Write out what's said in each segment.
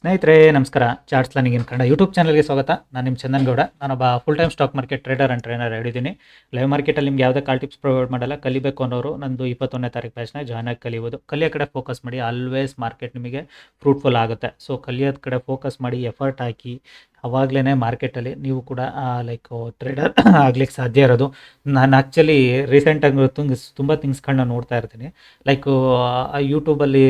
ಸ್ನೇಹಿತರೆ, ನಮಸ್ಕಾರ. Charts learning in Kannada YouTube ಚಾನಲ್ಗೆ ಸ್ವಾಗತ. ನಾನು ನಿಮ್ಮ ಚಂದನ್ ಗೌಡ. ನಾನೊಬ್ಬ full time stock market trader and trainer ಹೇಳಿದ್ದೀನಿ ಲೈವ್ ಮಾರ್ಕೆಟಲ್ಲಿ ನಿಮ್ಗೆ ಯಾವುದೇ ಕಾಲ್ ಟಿಪ್ಸ್ ಪ್ರೊವೈಡ್ ಮಾಡಲ್ಲ, ಕಲಿಬೇಕು ಅನ್ನೋರು ನಂದು ಇಪ್ಪತ್ತೊಂದನೇ ತಾರೀಕು ಬ್ಯಾಚ್ನ ಜಾಯ್ನ್ ಆಗಿ ಕಲಿಯೋದು ಕಲಿಯೋ ಕಡೆ ಫೋಕಸ್ ಮಾಡಿ ಆಲ್ವೇಸ್ ಮಾರ್ಕೆಟ್ ನಿಮಗೆ ಫ್ರೂಟ್ಫುಲ್ ಆಗುತ್ತೆ. ಸೊ ಕಲಿಯೋದ ಕಡೆ ಫೋಕಸ್ ಮಾಡಿ ಎಫರ್ಟ್ ಹಾಕಿ ಅವಾಗಲೇ ಮಾರ್ಕೆಟಲ್ಲಿ ನೀವು ಕೂಡ ಲೈಕ್ ಟ್ರೇಡರ್ ಆಗ್ಲಿಕ್ಕೆ ಸಾಧ್ಯ ಇರೋದು. ನಾನು ಆ್ಯಕ್ಚುಲಿ ರೀಸೆಂಟಾಗಿ ತುಂಗ್ ತುಂಬ ಥಿಂಗ್ಸ್ಗಳನ್ನ ನೋಡ್ತಾ ಇರ್ತೀನಿ. ಲೈಕ್ ಯೂಟ್ಯೂಬಲ್ಲಿ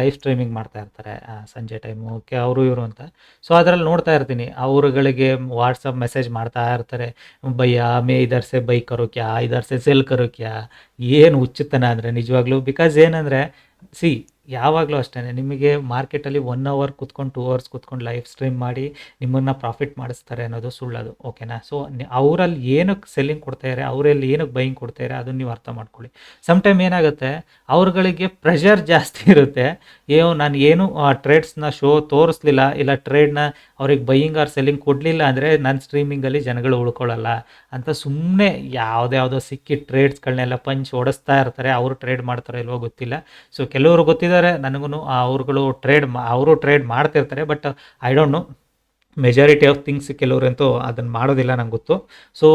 ಲೈವ್ ಸ್ಟ್ರೀಮಿಂಗ್ ಮಾಡ್ತಾ ಇರ್ತಾರೆ ಸಂಜೆ ಟೈಮು ಕೆ ಅವರು ಇವರು ಅಂತ. ಸೊ ಅದರಲ್ಲಿ ನೋಡ್ತಾ ಇರ್ತೀನಿ. ಅವರುಗಳಿಗೆ ವಾಟ್ಸಪ್ ಮೆಸೇಜ್ ಮಾಡ್ತಾ ಇರ್ತಾರೆ. ಭಯ್ಯ, ಮೇ ಇದರ್ಸೆ ಬೈಕ್ ಬೈ ಕರೋ ಕ್ಯಾ ಇದರ್ ಸೆ ಸೆಲ್ ಕರೋ ಕ್ಯಾ ಏನು ಉಚಿತನ ಅಂದರೆ ನಿಜವಾಗ್ಲೂ? ಬಿಕಾಸ್ ಏನಂದರೆ ಸಿ ಯಾವಾಗಲೂ ಅಷ್ಟೇ ನಿಮಗೆ ಮಾರ್ಕೆಟಲ್ಲಿ ಒನ್ ಅವರ್ ಕುತ್ಕೊಂಡು ಟೂ ಅವರ್ಸ್ ಕುತ್ಕೊಂಡು ಲೈವ್ ಸ್ಟ್ರೀಮ್ ಮಾಡಿ ನಿಮ್ಮನ್ನು ಪ್ರಾಫಿಟ್ ಮಾಡಿಸ್ತಾರೆ ಅನ್ನೋದು ಸುಳ್ಳದು. ಓಕೆನಾ ಸೊ ಅವರಲ್ಲಿ ಏನಕ್ಕೆ ಸೆಲ್ಲಿಂಗ್ ಕೊಡ್ತಾಯಿದ್ದಾರೆ ಅವರಲ್ಲಿ ಏನಕ್ಕೆ ಬೈಯಿಂಗ್ ಕೊಡ್ತಾಯಿದ್ದಾರೆ ಅದನ್ನು ನೀವು ಅರ್ಥ ಮಾಡ್ಕೊಳ್ಳಿ. ಸಮ್ ಟೈಮ್ ಏನಾಗುತ್ತೆ, ಅವ್ರಗಳಿಗೆ ಪ್ರೆಷರ್ ಜಾಸ್ತಿ ಇರುತ್ತೆ. ಏನೋ ನಾನು ಏನು ಟ್ರೇಡ್ಸ್ನ ಶೋ ತೋರಿಸ್ಲಿಲ್ಲ, ಇಲ್ಲ ಟ್ರೇಡ್ನ ಅವ್ರಿಗೆ ಬೈಯಿಂಗ್ ಆರ್ ಸೆಲ್ಲಿಂಗ್ ಕೊಡಲಿಲ್ಲ ಅಂದರೆ ನನ್ನ ಸ್ಟ್ರೀಮಿಂಗಲ್ಲಿ ಜನಗಳು ಉಳ್ಕೊಳ್ಳಲ್ಲ ಅಂತ ಸುಮ್ಮನೆ ಯಾವುದ್ಯಾವುದೋ ಸಿಕ್ಕಿ ಟ್ರೇಡ್ಸ್ಗಳನ್ನೆಲ್ಲ ಪಂಚ್ ಓಡಿಸ್ತಾ ಇರ್ತಾರೆ, ಅವರು ಟ್ರೇಡ್ ಮಾಡ್ತಾರೋ ಇಲ್ವೋ ಗೊತ್ತಿಲ್ಲ. ಸೊ ಕೆಲವರು ಗೊತ್ತಿದ್ದಾರೆ ನನಗೂ ಅವ್ರುಗಳು ಟ್ರೇಡ್ ಅವರು ಟ್ರೇಡ್ ಮಾಡ್ತಿರ್ತಾರೆ but I don't know majority of things ಕೆಲವರಂತೂ ಅದನ್ನು ಮಾಡೋದಿಲ್ಲ ನಂಗೆ ಗೊತ್ತು. ಸೊ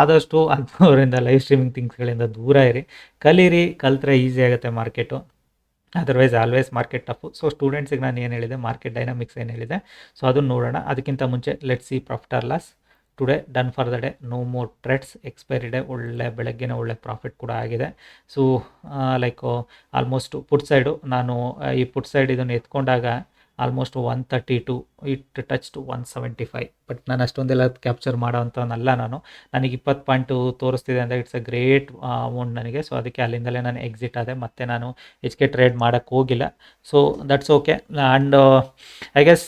ಆದಷ್ಟು ಅಂಥವರಿಂದ ಲೈವ್ ಸ್ಟ್ರೀಮಿಂಗ್ ಥಿಂಗ್ಸ್ಗಳಿಂದ ದೂರ ಇರಿ. ಕಲೀರಿ, ಕಲ್ತ್ರೆ ಈಸಿ ಆಗುತ್ತೆ market otherwise always market tough so ಸ್ಟೂಡೆಂಟ್ಸಿಗೆ ನಾನು ಏನು ಹೇಳಿದೆ? ಮಾರ್ಕೆಟ್ ಡೈನಾಮಿಕ್ಸ್ ಏನು ಹೇಳಿದೆ? ಸೊ ಅದನ್ನು ನೋಡೋಣ. ಅದಕ್ಕಿಂತ ಮುಂಚೆ let see profit or loss today done for the day no more trades expiry day ಒಳ್ಳೆ ಬೆಳಗ್ಗೆನೇ ಒಳ್ಳೆ ಪ್ರಾಫಿಟ್ ಕೂಡ ಆಗಿದೆ. So like almost put side ನಾನು, ಈ ಪುಟ್ ಸೈಡ್ ಇದನ್ನು ಎತ್ಕೊಂಡಾಗ almost one thirty two it touch to one seventy five but ನಾನು ಅಷ್ಟೊಂದೆಲ್ಲ ಕ್ಯಾಪ್ಚರ್ ಮಾಡೋವಂಥವನ್ನಲ್ಲ ನಾನು. ನನಗೆ ಇಪ್ಪತ್ತು ಪಾಯಿಂಟು ತೋರಿಸ್ತಿದೆ ಅಂದರೆ ಇಟ್ಸ್ ಅ ಗ್ರೇಟ್ ಅಮೌಂಟ್ ನನಗೆ. ಸೊ ಅದಕ್ಕೆ ಅಲ್ಲಿಂದಲೇ ನಾನು ಎಕ್ಸಿಟ್ ಆದೆ. ಮತ್ತೆ ನಾನು ಹೆಚ್ಚಿಗೆ ಟ್ರೇಡ್ ಮಾಡೋಕ್ಕೆ ಹೋಗಿಲ್ಲ. So that's okay and I guess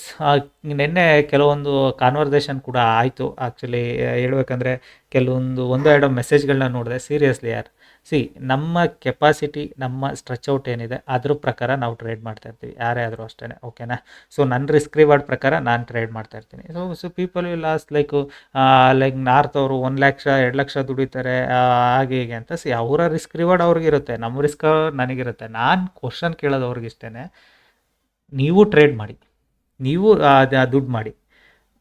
ನಿನ್ನೆ ಕೆಲವೊಂದು ಕಾನ್ವರ್ಸೇಷನ್ ಕೂಡ ಆಯಿತು. ಆ್ಯಕ್ಚುಲಿ ಹೇಳ್ಬೇಕಂದ್ರೆ ಕೆಲವೊಂದು ಒಂದು ಎರಡು ಮೆಸೇಜ್ಗಳನ್ನ ನೋಡಿದೆ. ಸೀರಿಯಸ್ಲಿ ಯಾರು? ಸಿ ನಮ್ಮ ಕೆಪಾಸಿಟಿ ನಮ್ಮ ಸ್ಟ್ರೆಚ್ ಔಟ್ ಏನಿದೆ, ಅದ್ರ ಪ್ರಕಾರ ನಾವು ಟ್ರೇಡ್ ಮಾಡ್ತಾ ಇರ್ತೀವಿ. ಯಾರೇ ಆದರೂ ಅಷ್ಟೇ ಓಕೆನಾ ಸೊ ನನ್ನ ರಿಸ್ಕ್ ರಿವಾರ್ಡ್ ಪ್ರಕಾರ ನಾನು ಟ್ರೇಡ್ ಮಾಡ್ತಾ ಇರ್ತೀನಿ. So so people will loss like like north ಅವರು ಒಂದು ಲಕ್ಷ, ಎರಡು ಲಕ್ಷ ದುಡಿತಾರೆ ಹಾಗೆ ಹೀಗೆ ಅಂತ ಸಿ ಅವರ ರಿಸ್ಕ್ ರಿವಾರ್ಡ್ ಅವ್ರಿಗಿರುತ್ತೆ ನಮ್ಮ ರಿಸ್ಕ್ ನನಗಿರುತ್ತೆ. ನಾನು ಕ್ವಶನ್ ಕೇಳೋದು ಅವ್ರಿಗಿಷ್ಟೇ ನೀವು ಟ್ರೇಡ್ ಮಾಡಿ. ನೀವು ದುಡ್ಡು ಮಾಡಿ.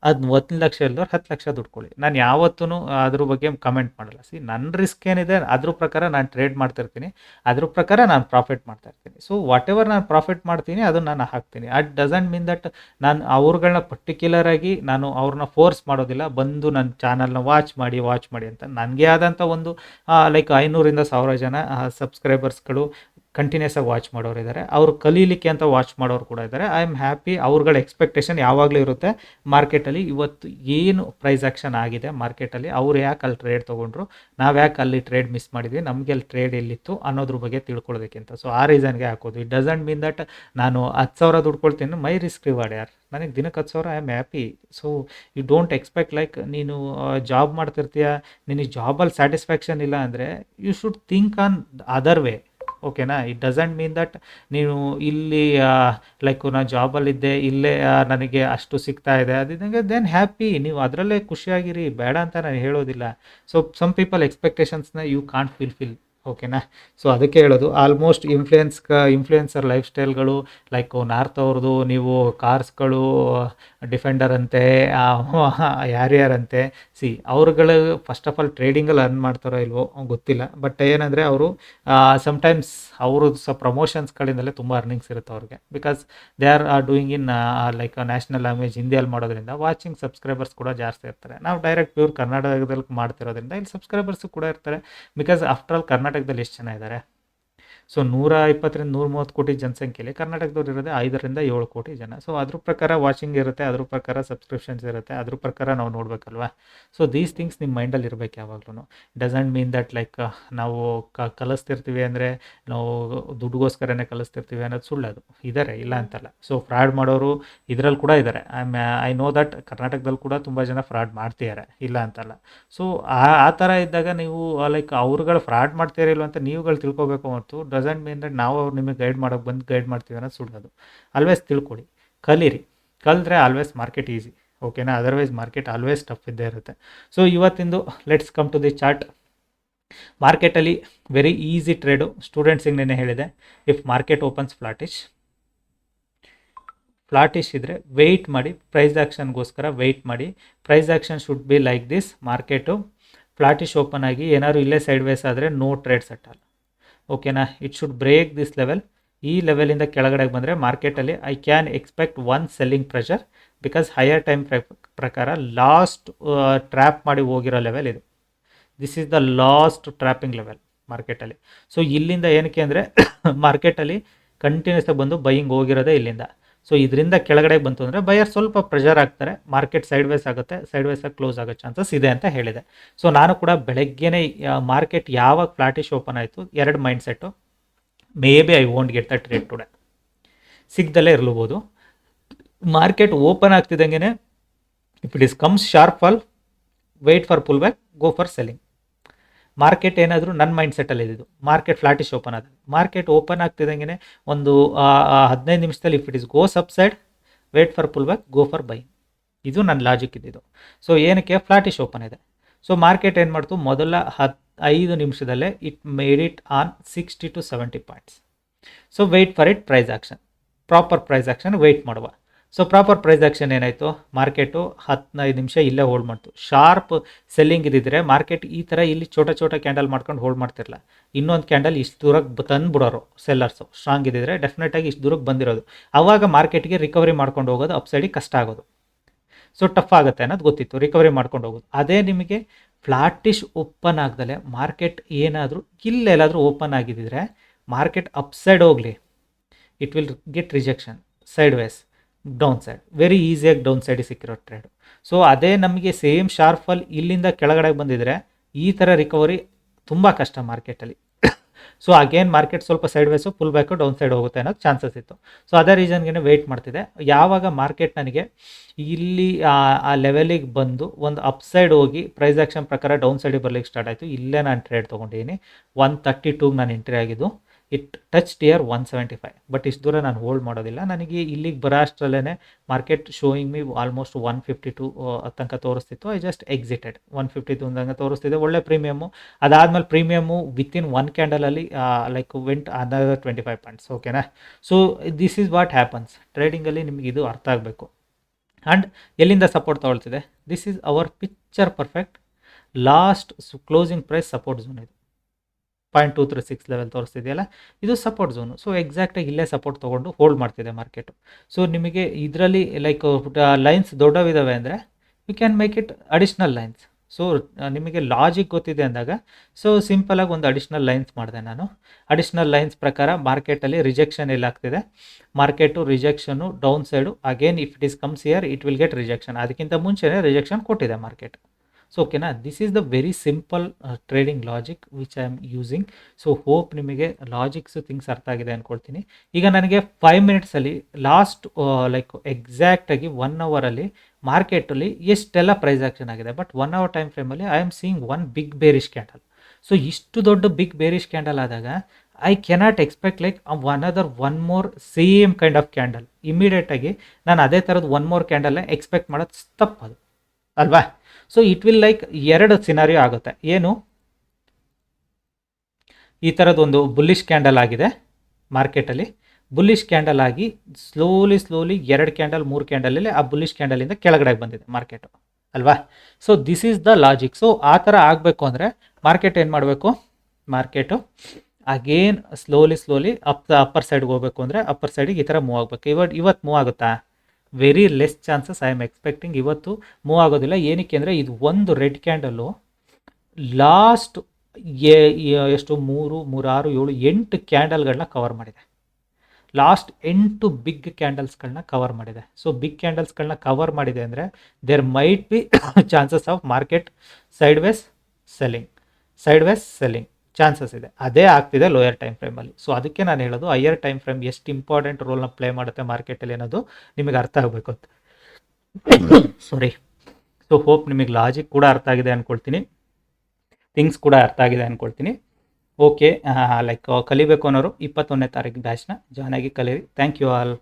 ಅದು ಒಂದು ಲಕ್ಷ ಇಲ್ದವ್ರು ಹತ್ತು ಲಕ್ಷ ದುಡ್ಕೊಳ್ಳಿ ನಾನು ಯಾವತ್ತೂ ಅದ್ರ ಬಗ್ಗೆ ಕಮೆಂಟ್ ಮಾಡಲ್ಲ. ಸಿ ನನ್ನ ರಿಸ್ಕ್ ಏನಿದೆ, ಅದ್ರ ಪ್ರಕಾರ ನಾನು ಟ್ರೇಡ್ ಮಾಡ್ತಿರ್ತೀನಿ ಅದ್ರ ಪ್ರಕಾರ ನಾನು ಪ್ರಾಫಿಟ್ ಮಾಡ್ತಾ ಇರ್ತೀನಿ. ಸೊ ವಾಟ್ ಎವರ್ ನಾನು ಪ್ರಾಫಿಟ್ ಮಾಡ್ತೀನಿ, ಅದನ್ನು ನಾನು ಹಾಕ್ತೀನಿ. ಅಟ್ ಡಸಂಟ್ ಮೀನ್ ದಟ್ ನಾನು ಅವ್ರುಗಳನ್ನ ಪರ್ಟಿಕ್ಯುಲರ್ ಆಗಿ ನಾನು ಅವ್ರನ್ನ ಫೋರ್ಸ್ ಮಾಡೋದಿಲ್ಲ. ಬಂದು ನನ್ನ ಚಾನಲ್ನ ವಾಚ್ ಮಾಡಿ ವಾಚ್ ಮಾಡಿ ಅಂತ. ನನಗೆ ಆದಂಥ ಒಂದು ಲೈಕ್ ಐನೂರಿಂದ ಸಾವಿರ ಜನ ಸಬ್ಸ್ಕ್ರೈಬರ್ಸ್ಗಳು ಕಂಟಿನ್ಯೂಸ್ ಆಗಿ ವಾಚ್ ಮಾಡೋರು ಇದ್ದಾರೆ ಅವರು ಕಲೀಲಿಕ್ಕೆ ಅಂತ ವಾಚ್ ಮಾಡೋರು ಕೂಡ ಇದ್ದಾರೆ ಐ ಆಮ್ ಹ್ಯಾಪಿ ಅವ್ರಗಳ ಎಕ್ಸ್ಪೆಕ್ಟೇಷನ್ ಯಾವಾಗಲೂ ಇರುತ್ತೆ. ಮಾರ್ಕೆಟಲ್ಲಿ ಇವತ್ತು ಏನು ಪ್ರೈಸ್ ಆ್ಯಕ್ಷನ್ ಆಗಿದೆ ಮಾರ್ಕೆಟಲ್ಲಿ ಅವ್ರು ಯಾಕೆ ಅಲ್ಲಿ ಟ್ರೇಡ್ ತೊಗೊಂಡ್ರು? ನಾವು ಯಾಕೆ ಅಲ್ಲಿ ಟ್ರೇಡ್ ಮಿಸ್ ಮಾಡಿದ್ವಿ? ನಮಗೆ ಅಲ್ಲಿ ಟ್ರೇಡ್ ಎಲ್ಲಿತ್ತು ಅನ್ನೋದ್ರ ಬಗ್ಗೆ ತಿಳ್ಕೊಳ್ಳೋದಕ್ಕಿಂತ ಸೊ ಆ ರೀಸನ್ಗೆ ಹಾಕೋದು ಇಟ್ ಡಸಂಟ್ ಮೀನ್ ದಟ್ ನಾನು ಹತ್ತು ಸಾವಿರ ದುಡ್ಕೊಳ್ತೀನಿ ಮೈ ರಿಸ್ಕ್ ರಿವಾರ್ಡ್ ಯಾರು? ನನಗೆ ದಿನಕ್ಕೆ ಹತ್ತು ಸಾವಿರ I am happy so you don't expect like ನೀನು ಜಾಬ್ ಮಾಡ್ತಿರ್ತೀಯ? ನಿನಗೆ ಜಾಬಲ್ಲಿ ಸ್ಯಾಟಿಸ್ಫ್ಯಾಕ್ಷನ್ ಇಲ್ಲ ಅಂದರೆ you should think on other way ಓಕೆನಾ? ಇಟ್ ಡಸಂಟ್ ಮೀನ್ ದಟ್ ನೀವು ಇಲ್ಲಿ ಲೈಕ್ ನಾನು ಜಾಬಲ್ಲಿದ್ದೆ ಇಲ್ಲೇ ನನಗೆ ಅಷ್ಟು ಸಿಗ್ತಾ ಇದೆ. ಅದಿದ್ದಂಗೆ ದೆನ್ ಹ್ಯಾಪಿ ನೀವು ಅದರಲ್ಲೇ ಖುಷಿಯಾಗಿರಿ. ಬೇಡ ಅಂತ ನಾನು ಹೇಳೋದಿಲ್ಲ. ಸೊ ಸಮ್ ಪೀಪಲ್ ಎಕ್ಸ್ಪೆಕ್ಟೇಷನ್ಸ್ನ ಯು ಕಾಂಟ್ ಫಿಲ್ಫಿಲ್ ಓಕೆನಾ? ಸೊ ಅದಕ್ಕೆ ಹೇಳೋದು. ಆಲ್ಮೋಸ್ಟ್ ಇನ್ಫ್ಲುಯೆನ್ಸ್ ಇನ್ಫ್ಲುಯೆನ್ಸರ್ ಲೈಫ್ ಸ್ಟೈಲ್ಗಳು ಲೈಕ್ ನಾರ್ತ್ ಅವ್ರದ್ದು, ನೀವು ಕಾರ್ಸ್ಗಳು ಡಿಫೆಂಡರ್ ಅಂತೆ ಯಾರ್ಯಾರಂತೆ ಸಿ ಅವ್ರುಗಳು ಫಸ್ಟ್ ಆಫ್ ಆಲ್ ಟ್ರೇಡಿಂಗಲ್ಲಿ ಅರ್ನ್ ಮಾಡ್ತಾರೋ ಇಲ್ವೋ ಗೊತ್ತಿಲ್ಲ. ಬಟ್ ಏನಂದರೆ ಅವರು ಸಮ್ಟೈಮ್ಸ್ ಅವರು ಪ್ರಮೋಷನ್ಸ್ ಪ್ರಮೋಷನ್ಸ್ಗಳಿಂದಲೇ ತುಂಬ ಅರ್ನಿಂಗ್ಸ್ ಇರುತ್ತೆ ಅವ್ರಿಗೆ. Because they are are doing in like national language ಹಿಂದಿಯಲ್ಲಿ ಮಾಡೋದ್ರಿಂದ ವಾಚಿಂಗ್ ಸಬ್ಸ್ಕ್ರೈಬರ್ಸ್ ಕೂಡ ಜಾಸ್ತಿ ಇರ್ತಾರೆ. ನಾವು ಡೈರೆಕ್ಟ್ ಪ್ಯೂರ್ ಕರ್ನಾಟಕದಲ್ಲಿ ಮಾಡ್ತಿರೋದ್ರಿಂದ ಇಲ್ಲಿ ಸಬ್ಸ್ಕ್ರೈಬರ್ಸ್ ಕೂಡ ಇರ್ತಾರೆ. ಬಿಕಾಸ್ ಆಫ್ಟರ್ ಆಲ್ ಕರ್ನಾಟಕದಲ್ಲಿ ಎಷ್ಟು ಜನ ಇದ್ದಾರೆ ಸೊ ನೂರ ಇಪ್ಪತ್ತರಿಂದ ನೂರ ಮೂವತ್ತು ಕೋಟಿ ಜನಸಂಖ್ಯೆಯಲ್ಲಿ ಕರ್ನಾಟಕದವ್ರು ಇರೋದೇ ಐದರಿಂದ ಏಳು ಕೋಟಿ ಜನ. ಸೊ ಅದ್ರ ಪ್ರಕಾರ ವಾಚಿಂಗ್ ಇರುತ್ತೆ, ಅದ್ರ ಪ್ರಕಾರ ಸಬ್ಸ್ಕ್ರಿಪ್ಷನ್ಸ್ ಇರುತ್ತೆ, ಅದ್ರ ಪ್ರಕಾರ ನಾವು ನೋಡಬೇಕಲ್ವಾ? ಸೊ ದೀಸ್ ಥಿಂಗ್ಸ್ ನಿಮ್ಮ ಮೈಂಡಲ್ಲಿ ಇರಬೇಕು ಯಾವಾಗಲೂ ಡಸಂಟ್ ಮೀನ್ ದಟ್ ಲೈಕ್ ನಾವು ಕ, ಕಲಿಸ್ತಿರ್ತೀವಿ ಅಂದರೆ ನಾವು ದುಡ್ಡುಗೋಸ್ಕರನೇ ಕಲಿಸ್ತಿರ್ತೀವಿ ಅನ್ನೋದು ಸುಳ್ಳದು. ಇದ್ದಾರೆ ಇಲ್ಲ ಅಂತಲ್ಲ. ಸೊ ಫ್ರಾಡ್ ಮಾಡೋರು ಇದರಲ್ಲಿ ಕೂಡ ಇದ್ದಾರೆ ಐ ಐ ನೋ ದಟ್ ಕರ್ನಾಟಕದಲ್ಲಿ ಕೂಡ ತುಂಬ ಜನ ಫ್ರಾಡ್ ಮಾಡ್ತಿದ್ದಾರೆ ಇಲ್ಲ ಅಂತಲ್ಲ. ಸೊ ಆ ಥರ ಇದ್ದಾಗ ನೀವು ಲೈಕ್ ಅವ್ರುಗಳು ಫ್ರಾಡ್ ಮಾಡ್ತಿರಲ್ವ ಅಂತ ನೀವುಗಳು ತಿಳ್ಕೊಬೇಕು ಹೊರತು ಡಸಂಟ್ ಮೀನ್ ನಾವು ಅವ್ರು ನಿಮಗೆ ಗೈಡ್ ಮಾಡೋಕೆ ಬಂದು ಗೈಡ್ ಮಾಡ್ತೀವಿ ಅನ್ನೋದು ಸುಳ್ಳೋದು ಆಲ್ವೇಸ್ ತಿಳ್ಕೊಳ್ಳಿ ಕಲೀರಿ. ಕಲಿತ್ರೆ ಆಲ್ವೇಸ್ ಮಾರ್ಕೆಟ್ ಈಸಿ ಓಕೆನಾ ಅದರ್ವೈಸ್ ಮಾರ್ಕೆಟ್ ಆಲ್ವೇಸ್ ಟಫ್ ಇದ್ದೇ ಇರುತ್ತೆ. So ಇವತ್ತಿಂದು let's come to the chart ಮಾರ್ಕೆಟಲ್ಲಿ ವೆರಿ ಈಸಿ ಟ್ರೇಡು ಸ್ಟೂಡೆಂಟ್ಸಿಗೆ ನೆನೆ ಹೇಳಿದೆ. If market opens flattish flattish ಇದ್ದರೆ ವೆಯ್ಟ್ ಮಾಡಿ ಪ್ರೈಸ್ ಆ್ಯಕ್ಷನ್ಗೋಸ್ಕರ ವೆಯ್ಟ್ ಮಾಡಿ. Price action should be like this market flattish open ಆಗಿ ಏನಾದ್ರು ಇಲ್ಲೇ ಸೈಡ್ ವೇಸ್ ಆದರೆ ನೋ ಟ್ರೇಡ್ ಸೆಟ್ಟಲ್ಲ ಓಕೆನಾ it should break this level ಈ ಲೆವೆಲಿಂದ ಕೆಳಗಡೆ ಬಂದರೆ ಮಾರ್ಕೆಟಲ್ಲಿ I can expect one selling pressure because higher time ಪ್ರಕಾರ ಲಾಸ್ಟ್ ಟ್ರ್ಯಾಪ್ ಮಾಡಿ ಹೋಗಿರೋ ಲೆವೆಲ್ ಇದು. This is the last trapping level ಮಾರ್ಕೆಟಲ್ಲಿ ಸೊ ಇಲ್ಲಿಂದ ಏನಕ್ಕೆ ಅಂದರೆ ಮಾರ್ಕೆಟಲ್ಲಿ ಕಂಟಿನ್ಯೂಸ್ ಆಗಿ ಬಂದು ಬೈಯಿಂಗ್ ಹೋಗಿರೋದೇ ಇಲ್ಲಿಂದ. ಸೊ ಇದರಿಂದ ಕೆಳಗಡೆ ಬಂತು ಅಂದರೆ ಬಯರ್ ಸ್ವಲ್ಪ ಪ್ರೆಷರ್ ಆಗ್ತಾರೆ ಮಾರ್ಕೆಟ್ ಸೈಡ್ ವೈಸ್ ಆಗುತ್ತೆ ಸೈಡ್ ವೇಸ್ ಆಗಿ ಕ್ಲೋಸ್ ಆಗೋ ಚಾನ್ಸಸ್ ಇದೆ ಅಂತ ಹೇಳಿದೆ. ಸೊ ನಾನು ಕೂಡ ಬೆಳಗ್ಗೆನೇ ಮಾರ್ಕೆಟ್ ಯಾವಾಗ ಫ್ಲಾಟಿಶ್ ಓಪನ್ ಆಯಿತು, ಎರಡು mindset maybe I won't get the trade today ಸಿಗ್ದಲ್ಲೇ ಇರಲೂಬೋದು. Market open ಆಗ್ತಿದ್ದಂಗೆ if it is comes sharp fall wait for pull back go for selling market ಏನಾದರೂ ನನ್ನ ಮೈಂಡ್ ಸೆಟ್ಟಲ್ಲಿ ಇದ್ದಿದ್ದು. ಮಾರ್ಕೆಟ್ ಫ್ಲಾಟಿಶ್ ಓಪನ್ ಆದ market open ಆಗ್ತಿದ್ದಂಗೆ ಒಂದು ಹದಿನೈದು ನಿಮಿಷದಲ್ಲಿ if it is go subside wait for pull back go for buy ಇದು ನನ್ನ ಲಾಜಿಕ್ ಇದ್ದಿದ್ದು. ಸೊ ಏನಕ್ಕೆ? ಫ್ಲಾಟಿಶ್ ಓಪನ್ ಇದೆ. ಸೊ ಮಾರ್ಕೆಟ್ ಏನು ಮಾಡ್ತು? ಮೊದಲ ಹತ್ತು ಐದು ನಿಮಿಷದಲ್ಲೇ it made it on sixty to seventy points so wait for it price action proper price action wait ಮಾಡುವ. ಸೊ ಪ್ರಾಪರ್ ಪ್ರೈಸ್ ಆಕ್ಷನ್ ಏನಾಯಿತು? ಮಾರ್ಕೆಟು ಹದಿನೈದು ನಿಮಿಷ ಇಲ್ಲೇ ಹೋಲ್ಡ್ ಮಾಡ್ತು. ಶಾರ್ಪ್ ಸೆಲ್ಲಿಂಗ್ ಇದ್ದಿದ್ರೆ ಮಾರ್ಕೆಟ್ ಈ ಥರ ಇಲ್ಲಿ ಚೋಟ ಚೋಟ ಕ್ಯಾಂಡಲ್ ಮಾಡ್ಕೊಂಡು ಹೋಲ್ಡ್ ಮಾಡ್ತಿರಲ್ಲ ಇನ್ನೊಂದು ಕ್ಯಾಂಡಲ್ ಇಷ್ಟು ದೂರಕ್ಕೆ ತಂದುಬಿಡೋರು ಸೆಲ್ಲರ್ಸು ಸ್ಟ್ರಾಂಗ್ ಇದ್ದಿದ್ರೆ ಡೆಫಿನೆಟಾಗಿ ಇಷ್ಟು ದೂರಕ್ಕೆ ಬಂದಿರೋದು. ಆವಾಗ ಮಾರ್ಕೆಟ್ಗೆ ರಿಕವರಿ ಮಾಡ್ಕೊಂಡು ಹೋಗೋದು ಅಪ್ಸೈಡಿಗೆ ಕಷ್ಟ ಆಗೋದು. ಸೊ ಟಫ್ ಆಗುತ್ತೆ ಅನ್ನೋದು ಗೊತ್ತಿತ್ತು. ರಿಕವರಿ ಮಾಡ್ಕೊಂಡು ಹೋಗೋದು. ಅದೇ ನಿಮಗೆ ಫ್ಲಾಟಿಶ್ ಓಪನ್ ಆಗ್ದಲೆ ಮಾರ್ಕೆಟ್ ಏನಾದರೂ ಇಲ್ಲೆಲ್ಲಾದರೂ ಓಪನ್ ಆಗಿದ್ದಿದ್ರೆ ಮಾರ್ಕೆಟ್ ಅಪ್ಸೈಡ್ ಹೋಗಲಿ. It will get rejection sideways downside very ಈಸಿಯಾಗಿ ಡೌನ್ ಸೈಡಿಗೆ ಸಿಕ್ಕಿರೋ ಟ್ರೇಡ್ ಸೊ ಅದೇ ನಮಗೆ ಸೇಮ್ ಶಾರ್ಪ್ ಫಾಲ್ ಇಲ್ಲಿಂದ ಕೆಳಗಡೆ ಬಂದಿದ್ರೆ ಈ ಥರ ರಿಕವರಿ ತುಂಬ ಕಷ್ಟ ಮಾರ್ಕೆಟಲ್ಲಿ ಸೊ ಅಗೇನ್ ಮಾರ್ಕೆಟ್ ಸ್ವಲ್ಪ sideways pull back downside ಹೋಗುತ್ತೆ ಅನ್ನೋದು ಚಾನ್ಸಸ್ ಇತ್ತು. ಸೊ ಅದೇ ರೀಸನ್ಗೆ ವೆಯ್ಟ್ ಮಾಡ್ತಿದೆ ಯಾವಾಗ ಮಾರ್ಕೆಟ್ ನನಗೆ ಇಲ್ಲಿ, ಆ ಲೆವೆಲಿಗೆ ಬಂದು ಒಂದು ಅಪ್ ಸೈಡ್ ಹೋಗಿ ಪ್ರೈಸ್ ಆ್ಯಕ್ಷನ್ ಪ್ರಕಾರ ಡೌನ್ ಸೈಡಿಗೆ ಬರ್ಲಿಕ್ಕೆ ಸ್ಟಾರ್ಟ್ ಆಯಿತು. ಇಲ್ಲೇ ನಾನು ಟ್ರೇಡ್ ತೊಗೊಂಡಿದ್ದೀನಿ ಒನ್ ತರ್ಟಿ ಟೂಗೆ ನಾನು ಎಂಟ್ರಿ ಆಗಿದ್ದು. It touch tear one seventy five but ಇಷ್ಟು ದೂರ ನಾನು ಹೋಲ್ಡ್ ಮಾಡೋದಿಲ್ಲ. ನನಗೆ ಇಲ್ಲಿಗೆ ಬರೋ ಅಷ್ಟರಲ್ಲೇ market showing me almost one fifty two ತನಕ ತೋರಿಸ್ತಿತ್ತು. I just exited one fifty two ಅಂದಂಗೆ ತೋರಿಸ್ತಿದೆ. ಒಳ್ಳೆ ಪ್ರೀಮಿಯಮ್ಮು ಅದಾದಮೇಲೆ premium within one ಕ್ಯಾಂಡಲಲ್ಲಿ like went other twenty five points ಓಕೆನಾ so this is what happens ಟ್ರೇಡಿಂಗಲ್ಲಿ ನಿಮಗೆ ಇದು ಅರ್ಥ ಆಗಬೇಕು. ಆ್ಯಂಡ್ ಎಲ್ಲಿಂದ support ತಗೊಳ್ತಿದೆ? This is our picture perfect last closing price support zone ಇದು. Point two three six level ತೋರಿಸ್ತಿದೆಯಲ್ಲ? ಇದು support zone so ಎಕ್ಸಾಕ್ಟಾಗಿ ಇಲ್ಲೇ support ತೊಗೊಂಡು ಹೋಲ್ಡ್ ಮಾಡ್ತಿದೆ ಮಾರ್ಕೆಟು ಸೊ ನಿಮಗೆ ಇದರಲ್ಲಿ ಲೈಕ್ ಲೈನ್ಸ್ ದೊಡ್ಡವಿದ್ದಾವೆ ಅಂದರೆ you can make it additional lines so ನಿಮಗೆ ಲಾಜಿಕ್ ಗೊತ್ತಿದೆ ಅಂದಾಗ ಸೊ ಸಿಂಪಲಾಗಿ ಒಂದು ಅಡಿಷ್ನಲ್ ಲೈನ್ಸ್ ಮಾಡಿದೆ ನಾನು. ಅಡಿಷ್ನಲ್ ಲೈನ್ಸ್ ಪ್ರಕಾರ ಮಾರ್ಕೆಟಲ್ಲಿ rejection ಎಲ್ಲಾಗ್ತಿದೆ market rejection downside again if it is comes here it will get rejection ಅದಕ್ಕಿಂತ ಮುಂಚೆನೇ ರಿಜೆಕ್ಷನ್ ಕೊಟ್ಟಿದೆ ಮಾರ್ಕೆಟ್ ಸೊ ಓಕೆನಾ this is the very simple trading logic which I am using so hope ನಿಮಗೆ logics things ಅರ್ಥ ಆಗಿದೆ ಅಂದ್ಕೊಳ್ತೀನಿ ಈಗ ನನಗೆ ಫೈವ್ ಮಿನಿಟ್ಸಲ್ಲಿ ಲಾಸ್ಟ್ ಲೈಕ್ ಎಕ್ಸಾಕ್ಟಾಗಿ ಒನ್ ಅವರಲ್ಲಿ ಮಾರ್ಕೆಟಲ್ಲಿ ಎಷ್ಟೆಲ್ಲ ಪ್ರೈಸ್ ಆಕ್ಷನ್ ಆಗಿದೆ but one hour time ಫ್ರೇಮಲ್ಲಿ I am seeing one big bearish candle so ಇಷ್ಟು ದೊಡ್ಡ ಬಿಗ್ ಬೇರಿಷ್ ಕ್ಯಾಂಡಲ್ ಆದಾಗ I cannot expect like one other one more same kind of candle ಇಮಿಡಿಯೇಟಾಗಿ ನಾನು ಅದೇ ಥರದ್ದು ಒನ್ ಮೋರ್ ಕ್ಯಾಂಡಲ್ನ ಎಕ್ಸ್ಪೆಕ್ಟ್ ಮಾಡೋದು ತಪ್ಪದು ಅಲ್ವಾ? ಸೊ ಇಟ್ ವಿಲ್ ಲೈಕ್ ಎರಡು ಸಿನಾರಿಯೋ ಆಗುತ್ತೆ. ಏನು? ಈ ಥರದೊಂದು ಬುಲ್ಲಿಶ್ ಕ್ಯಾಂಡಲ್ ಆಗಿದೆ ಮಾರ್ಕೆಟಲ್ಲಿ ಬುಲ್ಲಿಶ್ ಕ್ಯಾಂಡಲ್ ಆಗಿ ಸ್ಲೋಲಿ ಸ್ಲೋಲಿ ಎರಡು ಕ್ಯಾಂಡಲ್ ಮೂರು ಕ್ಯಾಂಡಲಲ್ಲಿ ಆ ಬುಲ್ಲಿಶ್ ಕ್ಯಾಂಡಲಿಂದ ಕೆಳಗಡೆ ಬಂದಿದೆ ಮಾರ್ಕೆಟು ಅಲ್ವಾ? So this is the logic so ಆ ಥರ ಆಗಬೇಕು ಅಂದರೆ ಮಾರ್ಕೆಟ್ ಏನು ಮಾಡಬೇಕು? Market again slowly slowly up upper ಸೈಡ್ಗೆ ಹೋಗಬೇಕು ಅಂದರೆ ಅಪ್ಪರ್ ಸೈಡಿಗೆ ಈ ಥರ ಮೂವ್ ಆಗಬೇಕು. ಇವತ್ತು ಇವತ್ತು ಮೂವ್ ಆಗುತ್ತಾ? Very less chances I am expecting ಇವತ್ತು ಮೂವ್ ಆಗೋದಿಲ್ಲ. ಏನಕ್ಕೆ ಅಂದರೆ ಇದು ಒಂದು ರೆಡ್ ಕ್ಯಾಂಡಲ್ಲು ಲಾಸ್ಟ್ ಎಷ್ಟು? ಮೂರು, ಮೂರಾರು, ಏಳು, ಎಂಟು ಕ್ಯಾಂಡಲ್ಗಳನ್ನ ಕವರ್ ಮಾಡಿದೆ. ಲಾಸ್ಟ್ ಎಂಟು ಬಿಗ್ ಕ್ಯಾಂಡಲ್ಸ್ಗಳನ್ನ ಕವರ್ ಮಾಡಿದೆ. ಸೊ ಬಿಗ್ ಕ್ಯಾಂಡಲ್ಸ್ಗಳನ್ನ ಕವರ್ ಮಾಡಿದೆ ಅಂದರೆ there might be chances of market sideways selling sideways selling chances ಇದೆ. ಅದೇ ಆಗ್ತಿದೆ ಲೋಯರ್ ಟೈಮ್ ಫ್ರೇಮಲ್ಲಿ ಸೊ ಅದಕ್ಕೆ ನಾನು ಹೇಳೋದು ಹೈಯರ್ ಟೈಮ್ ಫ್ರೇಮ್ ಎಷ್ಟು ಇಂಪಾರ್ಟೆಂಟ್ ರೋಲ್ನ ಪ್ಲೇ ಮಾಡುತ್ತೆ ಮಾರ್ಕೆಟಲ್ಲಿ ಅನ್ನೋದು ನಿಮಗೆ ಅರ್ಥ ಆಗಬೇಕು ಅಂತ. ಸಾರಿ ಸೊ ಹೋಪ್ ನಿಮಗೆ ಲಾಜಿಕ್ ಕೂಡ ಅರ್ಥ ಆಗಿದೆ ಅಂದ್ಕೊಳ್ತೀನಿ ಥಿಂಗ್ಸ್ ಕೂಡ ಅರ್ಥ ಆಗಿದೆ ಅಂದ್ಕೊಳ್ತೀನಿ ಓಕೆ ಲೈಕ್ ಕಲಿಬೇಕು ಅನ್ನೋರು ಇಪ್ಪತ್ತೊಂದನೇ ತಾರೀಕು ಬ್ಯಾಚ್ನ ಜಾಯ್ನ್ ಆಗಿ ಕಲೀರಿ. Thank you all